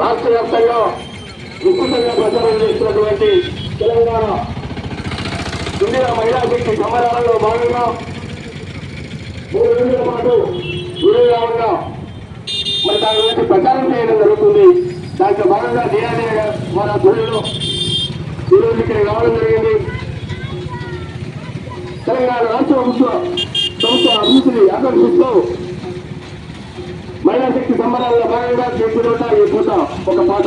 రాష్ట్ర వ్యాప్తంగా విస్తృతంగా ప్రచారం చేస్తున్నటువంటి తెలంగాణ ఇండియా మహిళా శక్తి సమ్మేళనంలో భాగంగా మూడు రోజుల పాటు గురువుగా ఉన్న మరి దాని గురించి ప్రచారం చేయడం జరుగుతుంది. దాంట్లో భాగంగా డిఆర్ఏ మన ధూళిలో ఈరోజు ఇక్కడ రావడం జరిగింది. తెలంగాణ రాష్ట్ర ప్రభుత్వ ప్రభుత్వ అభివృద్ధిని ఆకర్షిస్తూ శక్తి సంబరాల్లో భాగంగా చేస్తున్న ఈ పూట ఒక పాట.